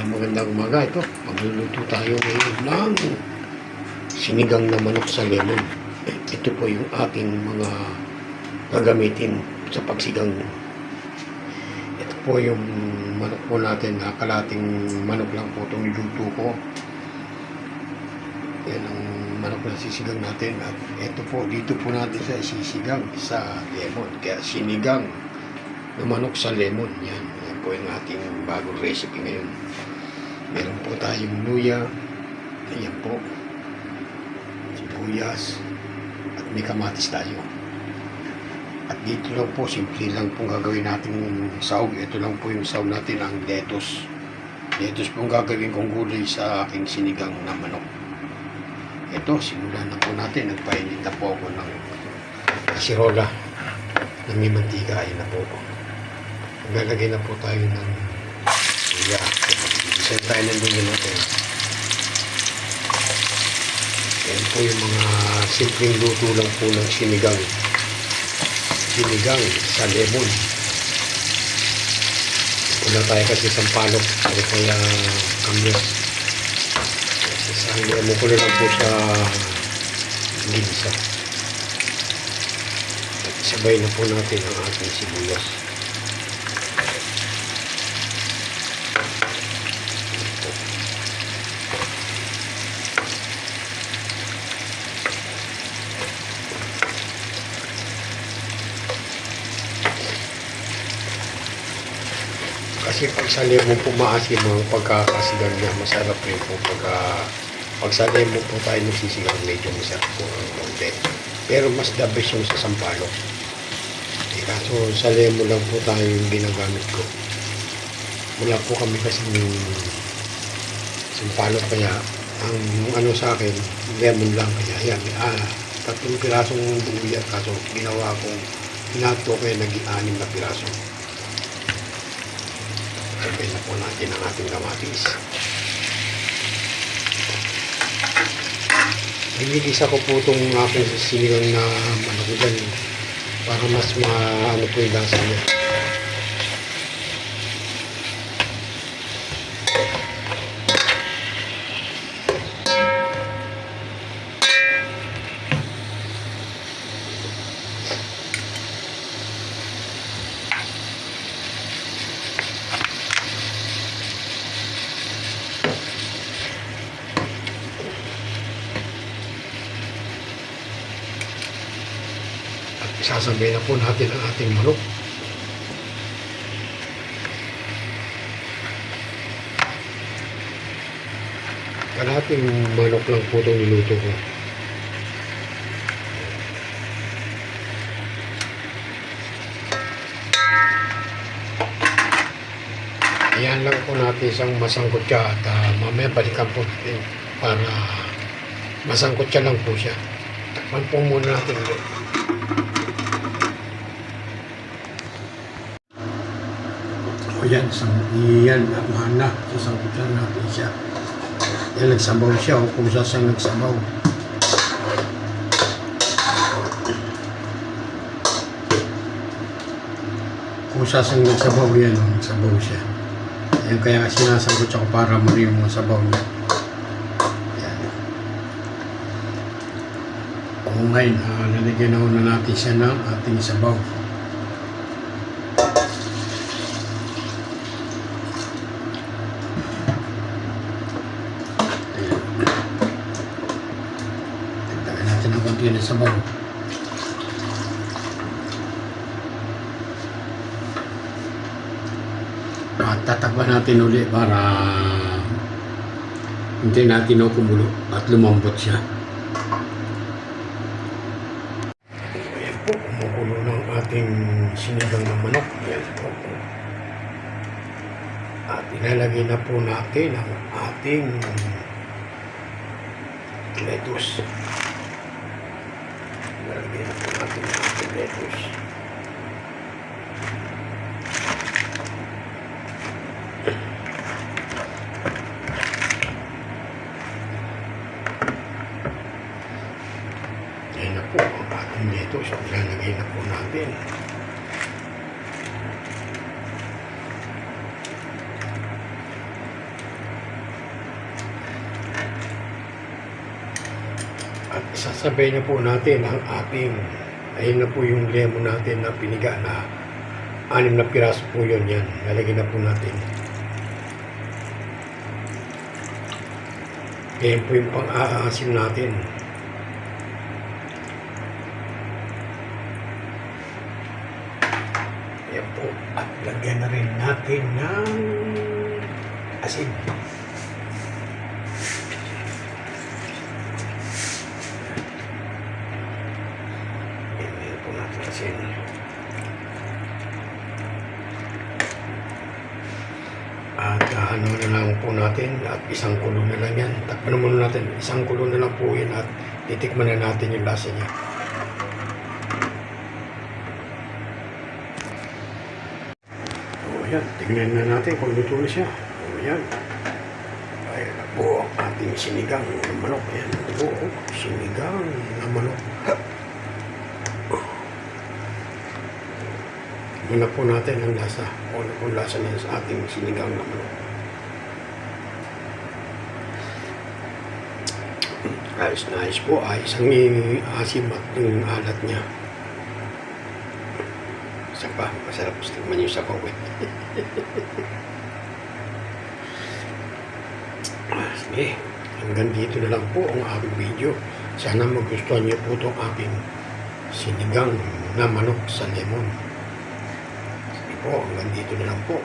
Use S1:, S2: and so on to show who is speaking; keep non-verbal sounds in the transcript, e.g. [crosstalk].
S1: Magandang magandang umaga ito. Magluluto tayo ngayon ng sinigang na manok sa lemon. Ito po yung ating mga gagamitin sa pagsigang. Ito po yung manok po natin. Nakalating manok lang po itong niluto ko. Yan ang manok na sisigang natin. At ito po, dito po natin sa sisigang sa lemon. Kaya sinigang na manok sa lemon. Yan. Po yung ating bagong recipe ngayon. Meron po tayong luya. Ayan po. Sibuyas. At may kamatis tayo. At dito lang po, simple lang pong gagawin natin sahog. Ito lang po yung sahog natin, ang lettuce. Lettuce pong gagawin kong gulay sa aking sinigang na manok. Ito, simulan na po natin. Nagpainit na po ako ng kasirola na may mantika. Ayun na po. Maglalagay na po tayo ng luya. Isa tayo ng luya natin. Yan po yung mga simpleng luto lang po ng sinigang. Sinigang sa lemon. Wala tayo kasi sampalok. Ano kaya kamyas. Isang lemon ko na lang po sa ginisa. At sabay na po natin ang ating sibuyas. Kasi pag sa lemon po maasim ang pagkakasigang niya, masarap rin po pagka pag sa lemon po tayo nagsisigang medyo masarap po ang konti. Pero mas the best yung sa sampalok. Eh, kaso sa lemon lang po tayo yung ginagamit ko. Wala po kami kasi yung sampalok kaya ang ano sa akin, lemon lang kaya yan. Ah, tatlong pirasong luya kaso ginawa kong hinato kaya naging anim na piraso. Sabay na po natin ang ating kamatis. Nililisa ko po itong aking sinigang na manok dyan para mas maano po yung lasa niya. Isasabay na po natin ang ating manok. Kalahating manok lang po itong niluto ko. Ayan lang po natin isang masangkot siya at ah, mamaya balikan po natin para masangkot siya lang po siya. Takpan po muna natin ulit. O yan, sang, yan, mahal na. Sasangkot lang natin siya. Yan, nagsabaw siya o kung saan nagsabaw. Kung saan nagsabaw yan, o, nagsabaw siya. Yan, kaya sinasangkot siya ko para mali yung mga sabaw niya. Yan. Kung ngayon, ah, nalagyan na natin siya ng ating sabaw. Ayan. Dagdagan natin ng ng sabaw. At tatakpan natin uli para hindi natin na kumulo at lumambot siya. Ayan po, kumukulo ng ating sinigang na manok. Ayan po. At ilalagay na po natin ang ating lettuce. Po natin ang ating lettuce. Ayan na po ang ating. Ilalagay na po natin. At sasabay na po natin ang ating, ayun na po yung lemon natin na piniga na anim na piraso po yun yan. Lalagyan na po natin. Yan po yung pang-aasim natin. Yan po. At lagyan na rin natin ng asin. Yan, yan po natin asin. At ah, ano na lang po natin at isang kulo na lang yan. Takpan muna natin. Isang kulo na lang po yan at titikman na natin yung lasa niya. O yan, tignan na natin kung luto siya. O yan. Ayan na po ang ating sinigang na manok. Ayan na po, oh, sinigang na manok. Tignan na po natin ang lasa. O ano po ang lasa niya sa ating sinigang na manok. Ayos na ayos po. Ayos ang asim at alat niya. Isa pa, masarap tignan yung sabaw eh. [laughs] Ah, Sige, hanggang dito na lang po ang aking video. Sana magustuhan niyo po itong aking sinigang na manok sa lemon. Sige po, hanggang dito na lang po.